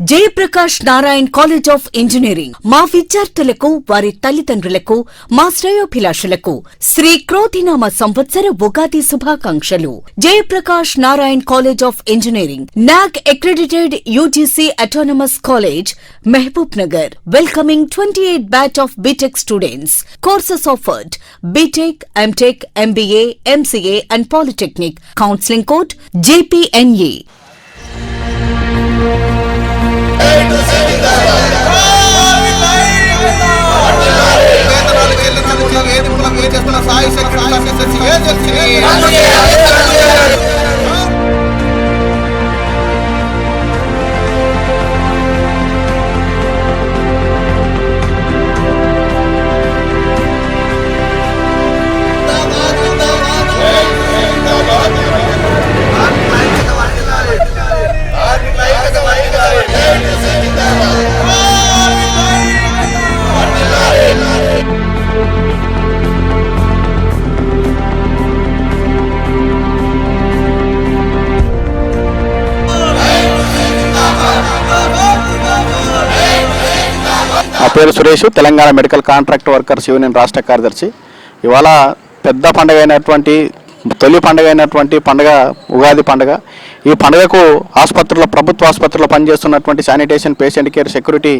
Jayaprakash Narayan college of engineering. మా విద్యార్థులకు వారి తల్లిదండ్రులకు మా శ్రేయోభిలాషులకు శ్రీ క్రోధినామ సంవత్సర ఉగాది శుభాకాంక్షలు. Jayaprakash Narayan college of engineering NAAC accredited UGC autonomous college Mahabubnagar. Welcoming twenty eight batch of BTech students courses offered BTech MTech MBA MCA and polytechnic counselling code JPNA వేతనాలు పేరు Suresh Telangana medical contract workers union రాష్ట్ర కార్యదర్శి. ఇవాళ పెద్ద పండుగ అయినటువంటి తొలి పండుగ అయినటువంటి పండుగ ఉగాది పండుగ. ఈ పండుగకు ఆసుపత్రుల ప్రభుత్వ ఆసుపత్రుల్లో పనిచేస్తున్నటువంటి sanitation patient care security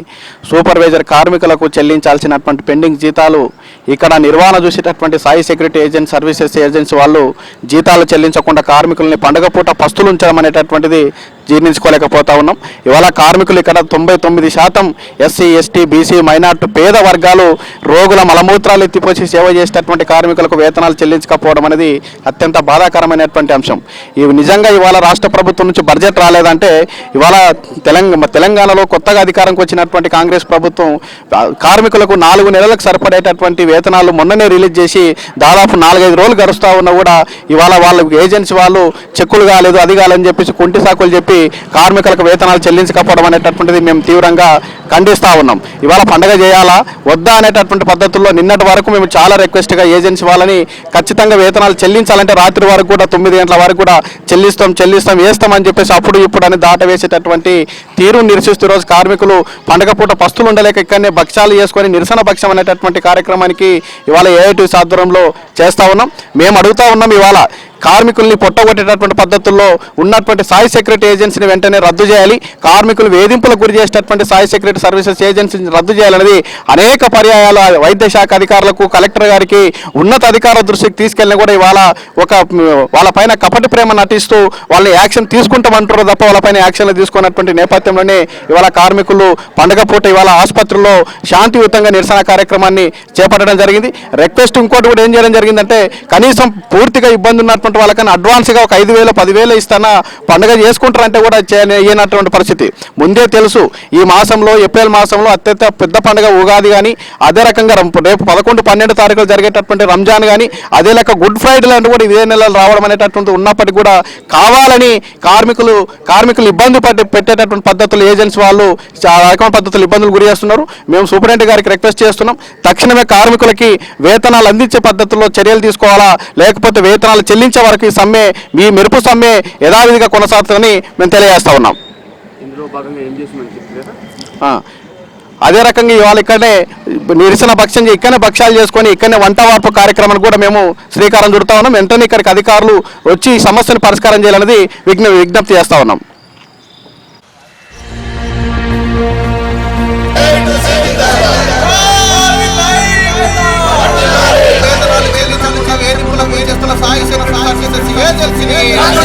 supervisor కార్మికులకు చెల్లించాల్సినటువంటి పెండింగ్ జీతాలు ఇక్కడ నిర్వహణ చూసేటటువంటి Sai security agent services agency వాళ్ళు జీతాలు చెల్లించకుండా కార్మికుల్ని పండుగ పూట పస్తులు ఉంచడం అనేటటువంటిది జీర్ణించుకోలేకపోతా ఉన్నాం. ఇవాళ కార్మికులు ఇక్కడ తొంభై తొమ్మిది శాతం ఎస్సీ ఎస్టీ బీసీ మైనార్టీ పేద వర్గాలు రోగుల మలమూత్రాలు ఎత్తిపోసి సేవ చేసేటటువంటి కార్మికులకు వేతనాలు చెల్లించకపోవడం అనేది అత్యంత బాధాకరమైనటువంటి అంశం. ఇవి నిజంగా ఇవాళ రాష్ట్ర ప్రభుత్వం నుంచి బడ్జెట్ రాలేదంటే ఇవాళ తెలంగాణ తెలంగాణలో కొత్తగా అధికారంకి వచ్చినటువంటి కాంగ్రెస్ ప్రభుత్వం కార్మికులకు నాలుగు నెలలకు సరిపడేటటువంటి వేతనాలు మొన్ననే రిలీజ్ చేసి దాదాపు నాలుగైదు రోజులు గడుస్తూ ఉన్నా కూడా ఇవాళ వాళ్ళ ఏజెన్సీ వాళ్ళు చెక్కులు కాలేదు అది కాలేదని చెప్పేసి కుంటి సాకులు చెప్పి కార్మికులకు వేతనాలు చెల్లించకపోవడం అనేటటువంటిది మేము తీవ్రంగా ఖండిస్తూ ఉన్నాం. ఇవాళ పండగ చేయాలా? వద్దా అనేటటువంటి పద్ధతుల్లో నిన్నటి వరకు మేము చాలా రిక్వెస్ట్గా ఏజెన్సీ వాళ్ళని ఖచ్చితంగా వేతనాలు చెల్లించాలంటే రాత్రి వరకు కూడా తొమ్మిది గంటల వరకు కూడా చెల్లిస్తాం చెల్లిస్తాం వేస్తామని చెప్పేసి అప్పుడు ఇప్పుడు అని దాట వేసేటటువంటి తీరు నిరసిస్తూ రోజు కార్మికులు పండగ పూట పస్తులు ఉండలేక ఇక్కడనే భక్ష్యాలు చేసుకొని నిరసన భక్ష్యం అనేటటువంటి కార్యక్రమానికి ఇవాళ ఏఐటీ ఆధ్వర్యంలో చేస్తూ ఉన్నాం. మేము అడుగుతా ఉన్నాం ఇవాళ కార్మికుల్ని పొట్టగొట్టేటటువంటి పద్ధతుల్లో ఉన్నటువంటి సాయి సెక్యూరిటీ ఏజెన్సీని వెంటనే రద్దు చేయాలి. కార్మికులు వేధింపులకు గురి చేసేటటువంటి సాయి సెక్యూరిటీ సర్వీసెస్ ఏజెన్సీని రద్దు చేయాలనేది అనేక పర్యాయాలు వైద్య శాఖ అధికారులకు కలెక్టర్ గారికి ఉన్నత అధికారుల దృష్టికి తీసుకెళ్ళినా కూడా ఇవాళ ఒక వాళ్ళపైన వాళ్ళ పైన కపటి ప్రేమ నటిస్తూ వాళ్ళని యాక్షన్ తీసుకుంటామంటారు తప్ప వాళ్ళ పైన యాక్షన్లు తీసుకున్నటువంటి నేపథ్యంలోనే ఇవాళ కార్మికులు పండగ పూట ఇవాళ ఆసుపత్రుల్లో శాంతియుతంగా నిరసన కార్యక్రమాన్ని చేపట్టడం జరిగింది. రిక్వెస్ట్ ఇంకోటి కూడా ఏం చేయడం జరిగిందంటే కనీసం పూర్తిగా ఇబ్బంది ఉన్నటువంటి వాళ్ళకన్నా అడ్వాన్స్గా ఒక ఐదు వేలు పదివేలు ఇస్తానా పండుగ చేసుకుంటారంటే కూడా చేయనటువంటి పరిస్థితి. ముందే తెలుసు ఈ మాసంలో ఏప్రిల్ మాసంలో అత్యంత పెద్ద పండుగ ఉగాది కానీ అదే రకంగా రేపు పదకొండు పన్నెండు తారీఖులు జరిగేటటువంటి రంజాన్ కానీ అదే లెక్క గుడ్ ఫ్రైడే లాంటి కూడా ఇదే నెలలో రావడం అనేటటువంటి ఉన్నప్పటికీ కూడా కావాలని కార్మికులు కార్మికులు ఇబ్బంది పడి పెట్టేటటువంటి పద్ధతులు ఏజెన్సీ వాళ్ళు చాలా రకమైన పద్ధతులు ఇబ్బందులు గురి చేస్తున్నారు. మేము సూపరింటెండెంట్ గారికి రిక్వెస్ట్ చేస్తున్నాం తక్షణమే కార్మికులకి వేతనాలు అందించే పద్ధతుల్లో చర్యలు తీసుకోవాలా లేకపోతే వేతనాలు చెల్లించే వరకు ఈ సమ్మె మీ మెరుపు సమ్మె యథావిధిగా కొనసాగుతుందని మేము తెలియజేస్తా ఉన్నాం. అదే రకంగా ఇవాళ ఇక్కడనే నిరసన భక్ష్యం చే- ఇక్కడనే భక్ష్యాలు చేసుకొని ఇక్కడనే వంట వార్పు కార్యక్రమాన్ని కూడా మేము శ్రీకారం చుడతా ఉన్నాం. వెంటనే ఇక్కడికి అధికారులు వచ్చి ఈ సమస్యను పరిష్కారం చేయాలనేది విజ్ఞ విజ్ఞప్తి చేస్తా ఉన్నాం. Amen.